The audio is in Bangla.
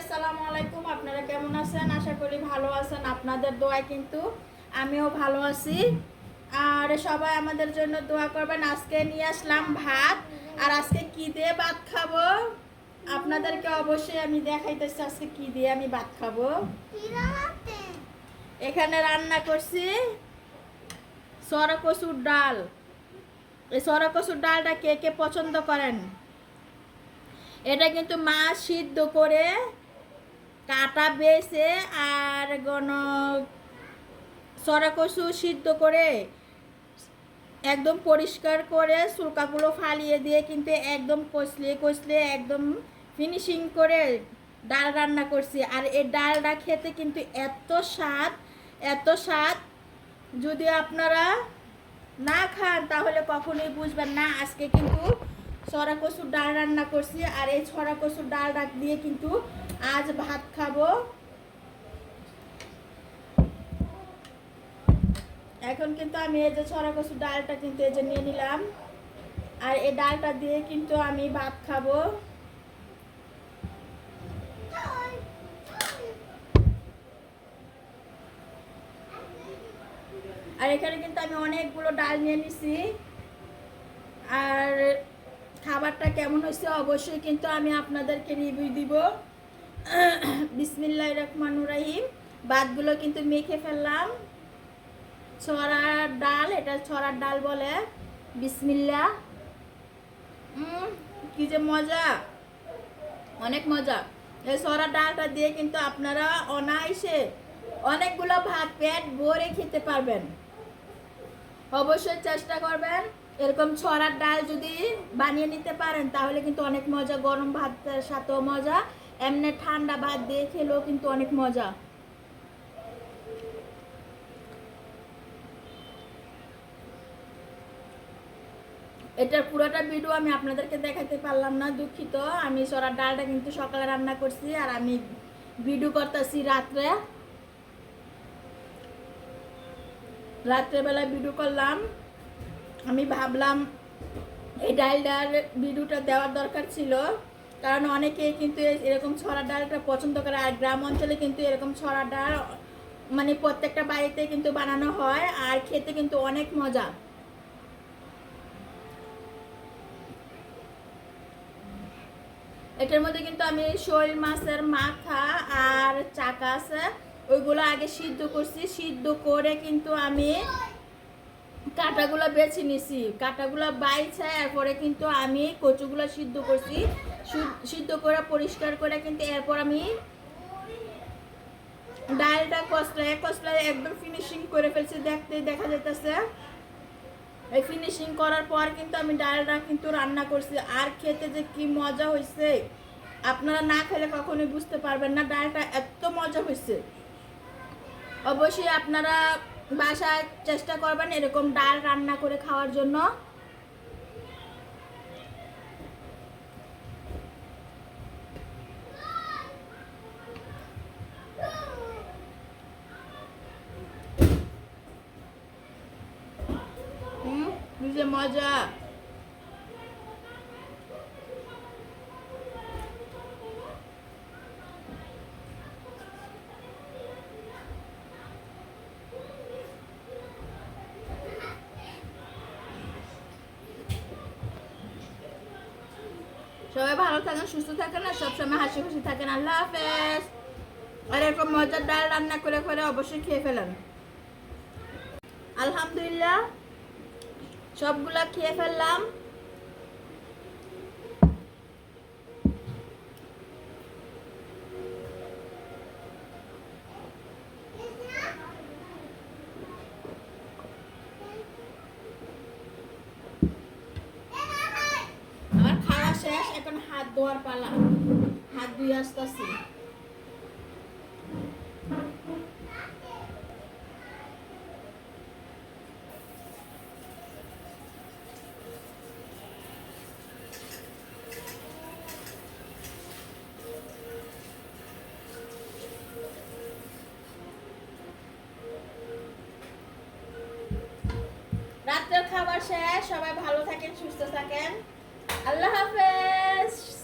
আসসালামু আলাইকুম, আপনারা কেমন আছেন? আশা করি ভালো আছেন। আপনাদের দোয়ায় কিন্তু আমিও ভালো আছি। আর সবাই আমাদের জন্য দোয়া করবেন। আজকে নিয়ে আসলাম ভাত। আর আজকে কি দিয়ে ভাত খাব? আপনাদেরকে অবশ্যই আমি দেখাইতেছি আজকে কি দিয়ে আমি ভাত খাব। এখানে রান্না করছি সরা কচুর ডাল। এই সরা কচুর ডালটা কে কে পছন্দ করেন? এটা কিন্তু মাছ সিদ্ধ করে কাটা বেছে আর গণ সরা কচু সিদ্ধ করে একদম পরিষ্কার করে চুলকাগুলো ফালিয়ে দিয়ে কিন্তু একদম কষলে কষলে একদম ফিনিশিং করে ডাল রান্না করছি। আর এই ডালটা খেতে কিন্তু এত স্বাদ এত স্বাদ। যদি আপনারা না খান তাহলে কখনোই বুঝবেন না। আজকে কিন্তু ছড়া কচুর ডাল রান্না করছি আর এই ছড়া কচুর ডাল ডাক দিয়ে কিন্তু আজ ভাত খাব। এখন কিন্তু আমি এই যে ছড়া কচুর ডালটা কিন্তু এই যে নিয়ে নিলাম। আর এই ডালটা দিয়ে কিন্তু আমি ভাত খাব। আর এখানে কিন্তু আমি অনেকগুলো ডাল নিয়ে নিছি। খাবারটা কেমন হয়েছে অবশ্যই কিন্তু আমি আপনাদেরকে রিভিউ দিব। বিসমিল্লাহ রহমানুর রাহিম। ভাতগুলো কিন্তু মেখে ফেললাম। ছড়ার ডাল, এটা ছড়ার ডাল বলে। বিসমিল্লা কি যে মজা। অনেক মজা। এই ছড়ার ডালটা দিয়ে কিন্তু আপনারা অনায়াসে অনেকগুলো ভাত, পেট ভরে খেতে পারবেন। অবশ্যই চেষ্টা করবেন। এরকম ছড়ার ডাল যদি বানিয়ে নিতে পারেন, তাহলে কিন্তু অনেক মজা। গরম ভাতের সাথেও মজা। এমনি ঠান্ডা ভাত দিয়ে খেলেও কিন্তু অনেক মজা। এটার পুরোটা ভিডিও আমি আপনাদেরকে দেখাতে পারলাম না, দুঃখিত। আমি সরার ডালটা কিন্তু সকালে রান্না করছি আর আমি ভিডিও করতেছি রাত্রে। রাত্রেবেলায় ভিডিও করলাম। আমি ভাবলাম এই ডালটার ভিডিওটা দেওয়ার দরকার ছিল। কারণ অনেকে কিন্তু এরকম ছড়া ডালটা পছন্দ করে। আর গ্রাম অঞ্চলে কিন্তু এরকম ছড়া ডাল মানে প্রত্যেকটা বাড়িতে কিন্তু বানানো হয় আর খেতে কিন্তু অনেক মজা। এটার মধ্যে কিন্তু আমি শোল মাছের মাথা আর চাকা আছে। ওইগুলো আগে সিদ্ধ করছি। সিদ্ধ করে কিন্তু আমি কাটাগুলো বেছে নিছি। কাটাগুলো বাইছে, এরপরে কিন্তু আমি কচুগুলো সিদ্ধ করছি। সিদ্ধ করে, পরিষ্কার করে কিন্তু এরপর আমি ডালটা কষলায় কষলায় একদম ফিনিশিং করে ফেলছি দেখতে, দেখা যেতেছে এই ফিনিশিং করার পর কিন্তু আমি ডালটা কিন্তু রান্না করছি। আর খেতে যে কি মজা হয়েছে আপনারা না খেলে কখনোই বুঝতে পারবেন না, ডালটা এত মজা হয়েছে অবশ্যই আপনারা বাসায় চেষ্টা করবেন এরকম ডাল রান্না করে খাওয়ার জন্য। মজা। সবাই ভালো থাকেন, সুস্থ থাকেন আর সবসময় হাসি খুশি থাকেন। আল্লাহ হাফেজ। আর এরকম মজার ডাল রান্না করে করে অবশ্যই খেয়ে ফেলেন। আলহামদুলিল্লাহ, সবগুলা খেয়ে ফেললাম। এখন হাত ধোয়ার পালা। হাত ধুয়ে আসতেছি। রাত্রের খাবার শেষ, সবাই ভালো থাকেন, সুস্থ থাকেন। আল্লাহ হাফেজ।